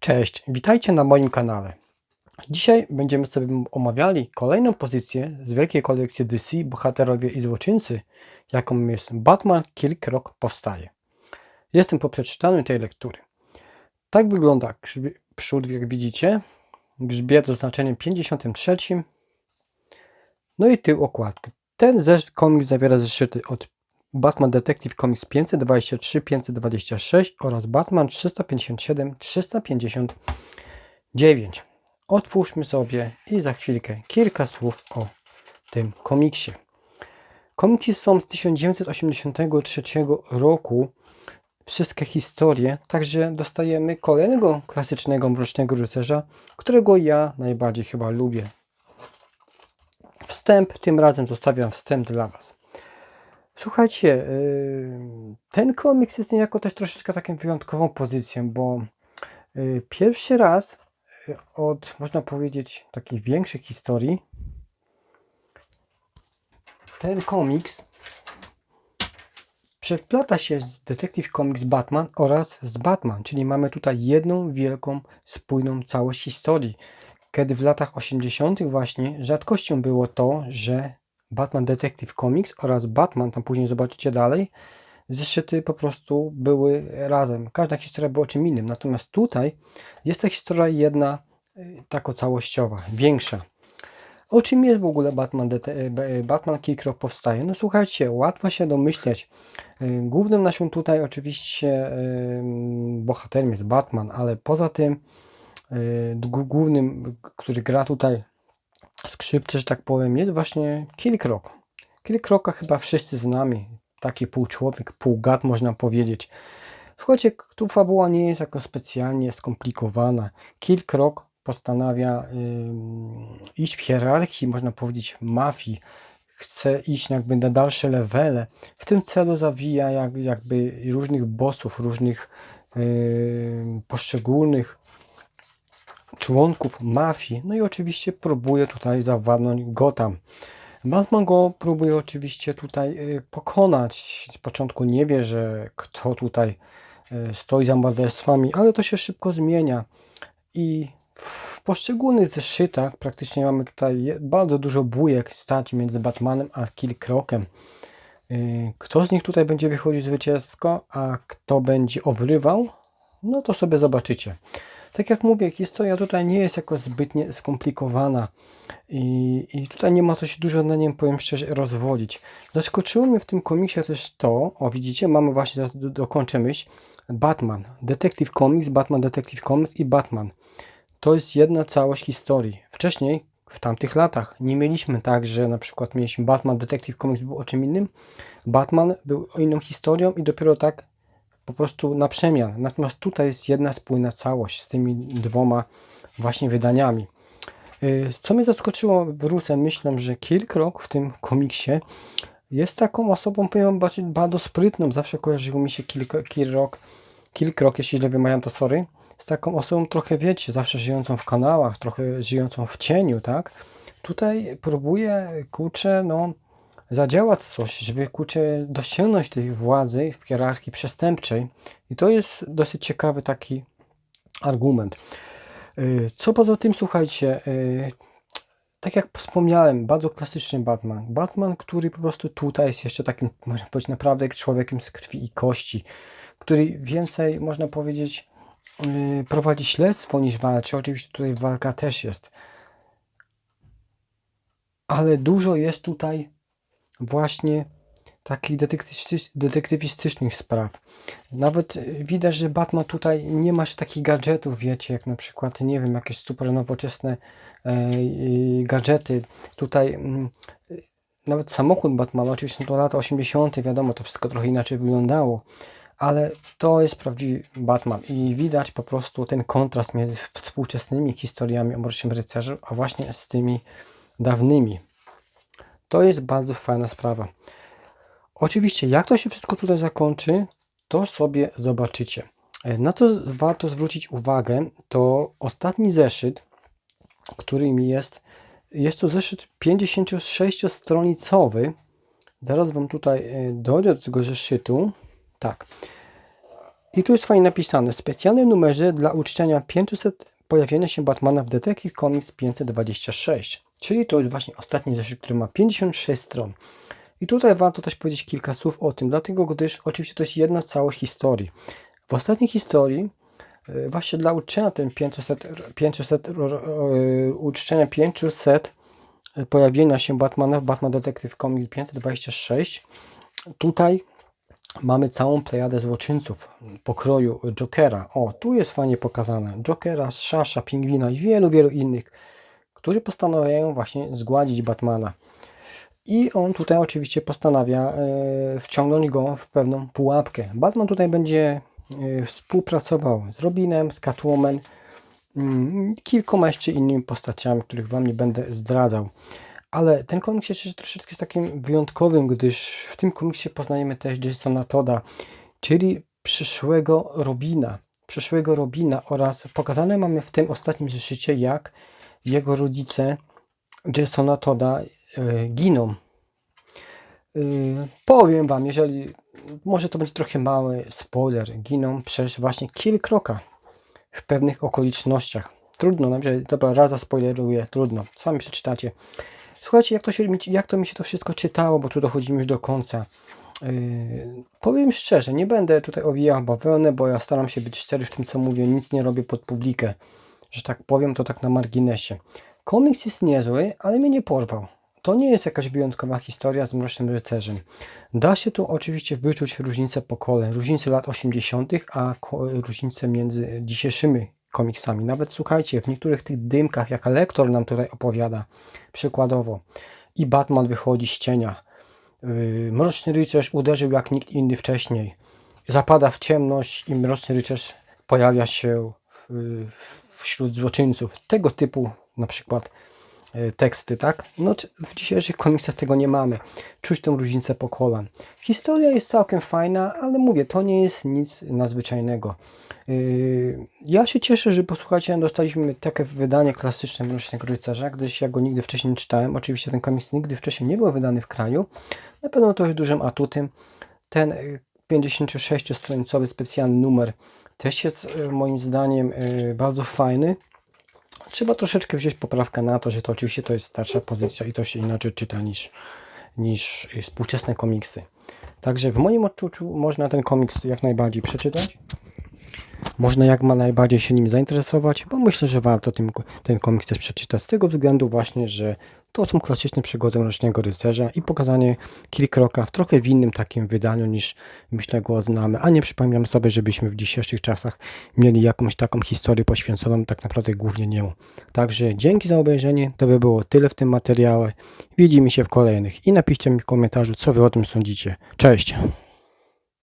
Cześć, witajcie na moim kanale. Dzisiaj będziemy sobie omawiali kolejną pozycję z wielkiej kolekcji DC Bohaterowie i Złoczyńcy, jaką jest Batman Kilk Rok Powstaje. Jestem po przeczytaniu tej lektury. Tak wygląda przód, jak widzicie. Grzbiet z oznaczeniem 53. No i tył okładki. Ten komiks zawiera zeszyty od Batman Detective Comics 523, 526 oraz Batman 357, 359. Otwórzmy sobie i za chwilkę kilka słów o tym komiksie. Komiksy są z 1983 roku. Wszystkie historie, także dostajemy kolejnego klasycznego Mrocznego Rycerza, którego ja najbardziej chyba lubię. Wstęp, tym razem zostawiam wstęp dla Was. Słuchajcie, yy, ten komiks jest niejako też troszeczkę taką wyjątkową pozycją, bo yy, pierwszy raz yy, od, można powiedzieć, takich większych historii ten komiks przeplata się z Detective Comics Batman oraz z Batman, czyli mamy tutaj jedną wielką, spójną całość historii. Kiedy w latach 80. właśnie rzadkością było to, że Batman Detective Comics oraz Batman, tam później zobaczycie dalej, zeszyty po prostu były razem. Każda historia była czym innym. Natomiast tutaj jest ta historia jedna y, tako całościowa, większa. O czym jest w ogóle Batman, Dete- B- Batman Kilkrok powstaje? No słuchajcie, łatwo się domyśleć. Y, Głównym naszym tutaj oczywiście y, bohaterem jest Batman, ale poza tym y, głównym, który gra tutaj skrzypce, że tak powiem, jest właśnie Kilkrok. Kilkroka chyba wszyscy znamy. Taki pół człowiek, pół gad można powiedzieć. Słuchajcie, tu fabuła nie jest jako specjalnie skomplikowana. Kilkrok postanawia ym, iść w hierarchii, można powiedzieć, mafii. Chce iść jakby na dalsze levele. W tym celu zawija jak, jakby różnych bossów, różnych ym, poszczególnych członków mafii. No i oczywiście próbuje tutaj zawładnąć Gotham. Batman go próbuje oczywiście tutaj y, pokonać. Z początku nie wie, że kto tutaj y, stoi za morderstwami, ale to się szybko zmienia. I w poszczególnych zeszytach praktycznie mamy tutaj bardzo dużo bujek stać między Batmanem a Killcrockiem. Y, Kto z nich tutaj będzie wychodził zwycięsko, a kto będzie obrywał, no to sobie zobaczycie. Tak jak mówię, historia tutaj nie jest jakoś zbytnie skomplikowana i, i tutaj nie ma co się dużo na nim, powiem szczerze, rozwodzić. Zaskoczyło mnie w tym komiksie też to, o widzicie, mamy właśnie, teraz do- dokończę myśl, Batman, Detective Comics, Batman Detective Comics i Batman. To jest jedna całość historii. Wcześniej, w tamtych latach, nie mieliśmy tak, że na przykład mieliśmy Batman Detective Comics był o czym innym, Batman był o inną historią i dopiero tak po prostu na przemian. Natomiast tutaj jest jedna spójna całość z tymi dwoma właśnie wydaniami. Y, Co mnie zaskoczyło w Rusę myślą, że Kilkrok w tym komiksie jest taką osobą, powiem, bardzo, sprytną. Zawsze kojarzyło mi się Kilk- Kilkrok, Kilkrok, jeśli źle wymawiam to sorry, z taką osobą trochę, wiecie, zawsze żyjącą w kanałach, trochę żyjącą w cieniu, tak? Tutaj próbuje, kurczę, no, zadziałać coś, żeby kurczę dosięgnąć tej władzy w hierarchii przestępczej. I to jest dosyć ciekawy taki argument. Y, Co poza tym, słuchajcie, y, tak jak wspomniałem, bardzo klasyczny Batman. Batman, który po prostu tutaj jest jeszcze takim, można powiedzieć, naprawdę człowiekiem z krwi i kości, który więcej, można powiedzieć, y, prowadzi śledztwo niż walczy. Oczywiście tutaj walka też jest. Ale dużo jest tutaj właśnie takich detektywistycz- detektywistycznych spraw. Nawet y, widać, że Batman tutaj nie masz takich gadżetów, wiecie, jak na przykład, nie wiem, jakieś super nowoczesne e, gadżety. Tutaj mm, y, nawet samochód Batmana, oczywiście to lata 80., wiadomo, to wszystko trochę inaczej wyglądało, ale to jest prawdziwy Batman i widać po prostu ten kontrast między współczesnymi historiami o Mrocznym Rycerzu, a właśnie z tymi dawnymi. To jest bardzo fajna sprawa. Oczywiście, jak to się wszystko tutaj zakończy, to sobie zobaczycie. E, Na co warto zwrócić uwagę, to ostatni zeszyt, który mi jest, jest to zeszyt 56-stronicowy. Zaraz Wam tutaj e, dojdę do tego zeszytu. Tak. I tu jest fajnie napisane. Specjalne numerze dla uczczenia 500 pojawienia się Batmana w Detective Comics 526. Czyli to jest właśnie ostatni zeszyt, który ma 56 stron. I tutaj warto też powiedzieć kilka słów o tym, dlatego gdyż oczywiście to jest jedna całość historii. W ostatniej historii e, właśnie dla uczczenia tym 500, 500 e, uczczenia 500 pojawienia się Batmana w Batman Detective Comics 526 tutaj mamy całą plejadę złoczyńców pokroju Jokera. O, tu jest fajnie pokazane. Jokera, Szasza, Pingwina i wielu, wielu innych, którzy postanawiają właśnie zgładzić Batmana. I on tutaj oczywiście postanawia e, wciągnąć go w pewną pułapkę. Batman tutaj będzie e, współpracował z Robinem, z Catwoman, mm, kilkoma jeszcze innymi postaciami, których Wam nie będę zdradzał. Ale ten komiks jest jeszcze troszeczkę takim wyjątkowym, gdyż w tym komiksie poznajemy też Jasona Toda, czyli przyszłego Robina. Przyszłego Robina oraz pokazane mamy w tym ostatnim zeszycie, jak jego rodzice Jasona Toda y, giną. Y, powiem Wam, jeżeli może to będzie trochę mały spoiler, giną przez właśnie Killcrocka w pewnych okolicznościach. Trudno, na razie, dobra, raz zaspoileruję, trudno, sami przeczytacie. Słuchajcie, jak to, się, jak to mi się to wszystko czytało, bo tu dochodzimy już do końca. Yy, powiem szczerze, nie będę tutaj owijał bawełnę, bo ja staram się być szczery w tym, co mówię. Nic nie robię pod publikę, że tak powiem, to tak na marginesie. Komiks jest niezły, ale mnie nie porwał. To nie jest jakaś wyjątkowa historia z Mrocznym Rycerzem. Da się tu oczywiście wyczuć różnicę pokoleń, różnicę lat 80., a różnicę między dzisiejszymi komiksami. Nawet słuchajcie, w niektórych tych dymkach, jak lektor nam tutaj opowiada, przykładowo, i Batman wychodzi z cienia. Yy, Mroczny rycerz uderzył jak nikt inny wcześniej. Zapada w ciemność i Mroczny rycerz pojawia się wśród złoczyńców. Tego typu na przykład E, teksty, tak? No, w dzisiejszych komiksach tego nie mamy. Czuć tą różnicę pokolan. Historia jest całkiem fajna, ale mówię, to nie jest nic nadzwyczajnego. E, ja się cieszę, że posłuchajcie, dostaliśmy takie wydanie klasyczne Mrocznego Rycerza, gdyż ja go nigdy wcześniej nie czytałem. Oczywiście ten komiks nigdy wcześniej nie był wydany w kraju. Na pewno to jest dużym atutem. Ten 56-stronicowy specjalny numer też jest e, moim zdaniem bardzo fajny trzeba troszeczkę wziąć poprawkę na to, że to oczywiście to jest starsza pozycja i to się inaczej czyta niż, niż współczesne komiksy. Także w moim odczuciu można ten komiks jak najbardziej przeczytać. Można jak ma najbardziej się nim zainteresować, bo myślę, że warto tym, ten komiks też przeczytać z tego względu właśnie, że to są klasyczne przygody Mrocznego Rycerza i pokazanie Killcrocka w trochę w innym takim wydaniu niż myślę go znamy, a nie przypominam sobie, żebyśmy w dzisiejszych czasach mieli jakąś taką historię poświęconą tak naprawdę głównie niemu. Także dzięki za obejrzenie, to by było tyle w tym materiale. Widzimy się w kolejnych i napiszcie mi w komentarzu, co wy o tym sądzicie. Cześć!